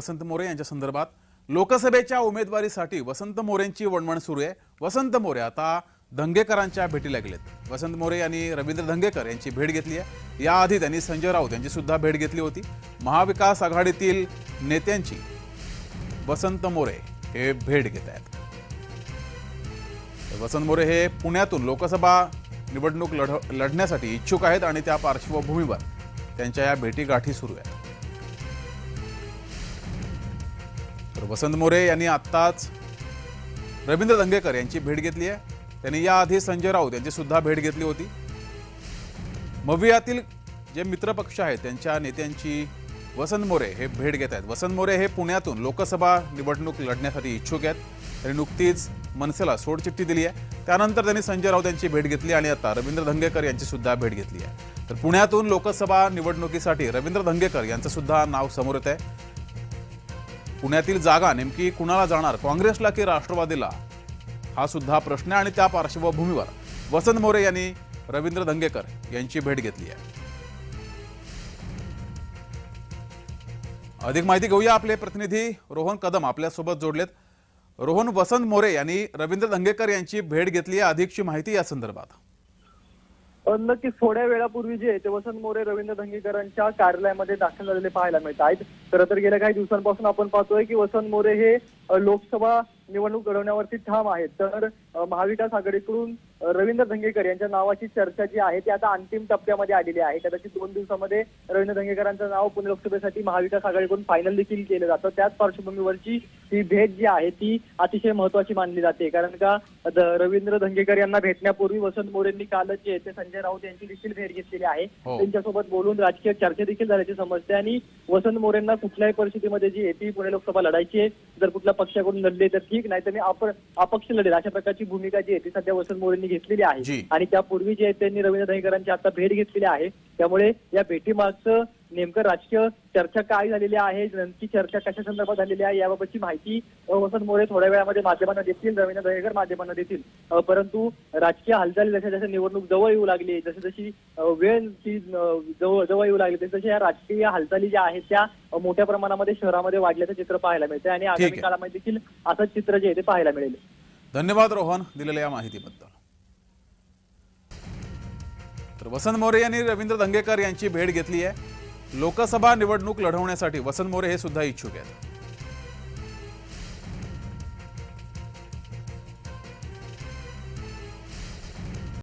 वसंत मोरे यांच्या संदर्भात लोकसभेच्या उमेदवारीसाठी वसंत मोरेंची वणवण सुरू आहे. वसंत मोरे आता धंगेकरांच्या भेटीला गेलेत. वसंत मोरे यांनी रवींद्र धंगेकर यांची भेट घेतली आहे. याआधी त्यांनी संजय राऊत यांची सुद्धा भेट घेतली होती. महाविकास आघाडीतील नेत्यांची वसंत मोरे हे भेट घेत आहेत. वसंत मोरे हे पुण्यातून लोकसभा निवडणूक लढ लढण्यासाठी इच्छुक आहेत आणि त्या पार्श्वभूमीवर त्यांच्या या भेटीगाठी सुरू आहेत. तर वसंत मोरे यांनी आत्ताच रवींद्र दंगेकर यांची भेट घेतली आहे. त्यांनी याआधी संजय राऊत यांची सुद्धा भेट घेतली होती. मवियातील जे मित्रपक्ष आहेत त्यांच्या नेत्यांची वसंत मोरे हे भेट घेत आहेत. वसंत मोरे हे पुण्यातून लोकसभा निवडणूक लढण्यासाठी इच्छुक आहेत. त्यांनी नुकतीच मनसेला सोडचिठ्ठी दिली आहे. त्यानंतर त्यांनी संजय राऊत यांची भेट घेतली आणि आता रवींद्र धंगेकर यांची सुद्धा भेट घेतली आहे. तर पुण्यातून लोकसभा निवडणुकीसाठी रवींद्र धंगेकर यांचं सुद्धा नाव समोर येत आहे. पुण्यातील जागा नेमकी कुणाला जाणार? काँग्रेसला की राष्ट्रवादीला? हा सुद्धा प्रश्न आहे आणि त्या पार्श्वभूमीवर वसंत मोरे यांनी रवींद्र धंगेकर यांची भेट घेतली आहे. अधिक माहिती घेऊया आपले प्रतिनिधी रोहन कदम आपल्यासोबत जोडलेत. रोहन वसंत मोरे यांनी रवींद्र धंगेकर यांची भेट घेतली आहे. अधिकची माहिती या संदर्भात. पण नक्कीच थोड्या वेळापूर्वी जे आहे ते वसंत मोरे रवींद्र धंगेकरांच्या कार्यालयामध्ये दाखल झालेले पाहायला मिळत आहेत खरं तर गेल्या काही दिवसांपासून आपण पाहतोय की वसंत मोरे हे लोकसभा निवडणूक लढवण्यावरती ठाम आहेत. तर महाविकास आघाडीकडून रवींद्र धंगेकर यांच्या नावाची चर्चा जी आहे ती आता अंतिम टप्प्यामध्ये आलेली आहे. कदाचित दोन दिवसामध्ये रवींद्र धंगेकरांचं नाव पुणे लोकसभेसाठी महाविकास आघाडीकडून फायनल देखील केलं जातं. त्याच पार्श्वभूमीवरची ही भेट जी आहे ती अतिशय महत्वाची मानली जाते. कारण का रवींद्र धंगेकर यांना भेटण्यापूर्वी वसंत मोरेंनी कालच जे आहे ते संजय राऊत यांची देखील भेट घेतलेली आहे. हो. त्यांच्यासोबत बोलून राजकीय चर्चा देखील झाल्याची समजते. आणि वसंत मोरेंना कुठल्याही परिस्थितीमध्ये जी आहे ती पुणे लोकसभा लढायची आहे. जर कुठल्या पक्षाकडून लढले तर ठीक नाही तर मी अप- अपक्ष लढेल. अशा प्रकारची भूमिका जी आहे ती सध्या वसंत मोरेंनी घेतलेली. आहे. आणि त्यापूर्वी जे आहे त्यांनी रवींद्र दहीकरांची आता भेट घेतलेली आहे. त्यामुळे या भेटीमागचं नेमकं राजकीय चर्चा काय झालेली आहे? नेमकी चर्चा कशा संदर्भात झालेली आहे? याबाबतची माहिती वसंत मोरे थोड्या वेळामध्ये माध्यमांना देतील रवींद्र दहेकर माध्यमांना देतील. परंतु राजकीय हालचाली जशा जशा निवडणूक जवळ येऊ लागली जशी जशी वेळ ती जवळ जवळ येऊ लागली तसं या राजकीय हालचाली ज्या आहेत त्या मोठ्या प्रमाणामध्ये शहरामध्ये वाढल्याचं चित्र पाहायला मिळते आणि आगामी. काळामध्ये देखील असंच चित्र जे आहे ते पाहायला मिळेल. धन्यवाद रोहन दिलेल्या या माहितीबद्दल. तर वसंत मोरे यांनी रवींद्र धंगेकर यांची भेट घेतली आहे. लोकसभा निवडणूक लढवण्यासाठी वसंत मोरे हे सुद्धा इच्छुक आहेत.